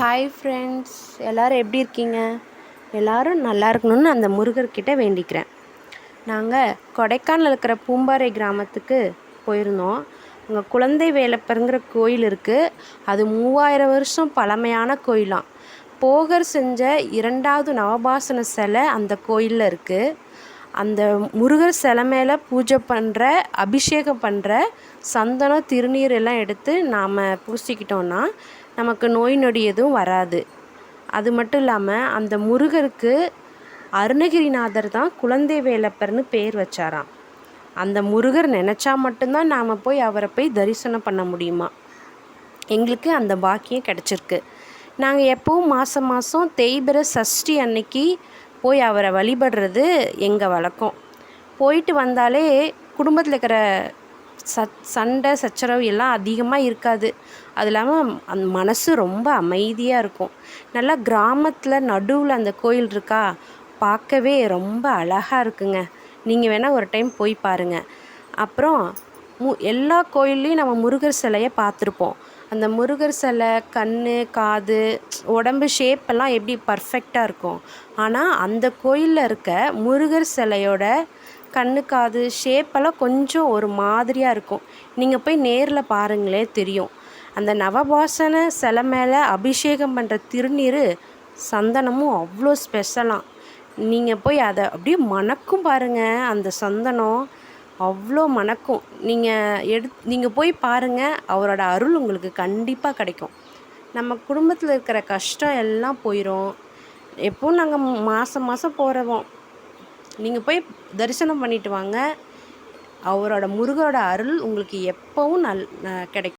Hi friends எல்லோரும் எப்படி இருக்கீங்க? எல்லோரும் நல்லா இருக்கணும்னு அந்த முருகர்கிட்ட வேண்டிக்கிறேன். நாங்கள் கொடைக்கானல் இருக்கிற பூம்பாறை கிராமத்துக்கு போயிருந்தோம். அங்கே குழந்தை வேலப்பருங்கிற கோயில் இருக்குது அது மூவாயிரம் வருஷம் பழமையான கோயிலாம். போகர் செஞ்ச இரண்டாவது நவபாசன சிலை அந்த கோயிலில் இருக்குது அந்த முருகர் சிலை மேலே பூஜை பண்ணுற அபிஷேகம் பண்ணுற சந்தனம் திருநீர் எல்லாம் எடுத்து நாம் பூசிக்கிட்டோன்னா நமக்கு நோய் நொடி எதுவும் வராது. அது மட்டும் இல்லாமல் அந்த முருகருக்கு அருணகிரிநாதர் தான் குழந்தை வேலப்பர்னு பேர் வச்சாராம். அந்த முருகர் நினச்சா மட்டும்தான் நாம் போய் அவரை போய் தரிசனம் பண்ண முடியுமா? எங்களுக்கு அந்த பாக்கியம் கிடச்சிருக்கு. நாங்கள் எப்போவும் மாதம் மாதம் தேய்பிர சஷ்டி அன்னைக்கு போய் அவரை வழிபடுறது எங்கள் வழக்கம். போயிட்டு வந்தாலே குடும்பத்தில் இருக்கிற சத் சண்டை சச்சரவு எல்லாம் அதிகமாக இருக்காது. அது இல்லாமல் அந்த மனசு ரொம்ப அமைதியாக இருக்கும். நல்லா கிராமத்தில் நடுவில் அந்த கோயில் இருக்கா பார்க்கவே ரொம்ப அழகாக இருக்குங்க. நீங்கள் வேணால் ஒரு டைம் போய் பாருங்கள் அப்புறம் மு எல்லா கோயில்லையும் நம்ம முருகர் சிலையை பார்த்துருப்போம். அந்த முருகர் சிலை கண் காது உடம்பு ஷேப்பெல்லாம் எப்படி பர்ஃபெக்டாக இருக்கும். ஆனால் அந்த கோயிலில் இருக்க முருகர் சிலையோட கண்ணு காது ஷேப்பெல்லாம் கொஞ்சம் ஒரு மாதிரியாக இருக்கும். நீங்கள் போய் நேரில் பாருங்களே தெரியும். அந்த நவபாசன சிலை மேலே அபிஷேகம் பண்ணுற திருநீர் சந்தனமும் அவ்வளோ ஸ்பெஷலாம் நீங்கள் போய் அதை அப்படியே மணக்கும் பாருங்கள் அந்த சந்தனம். அவ்வளோ மணக்கும். நீங்கள் எடுத் நீங்கள் போய் பாருங்கள் அவரோட அருள் உங்களுக்கு கண்டிப்பாக கிடைக்கும். நம்ம குடும்பத்தில் இருக்கிற கஷ்டம் எல்லாம் போயிடும் எப்போவும் நாங்கள் மாதம் மாதம் போகிறவோம் நீங்கள் போய் தரிசனம் பண்ணிட்டு வாங்க. அவரோட முருகரோட அருள் உங்களுக்கு எப்போவும் நல் கிடைக்கும்.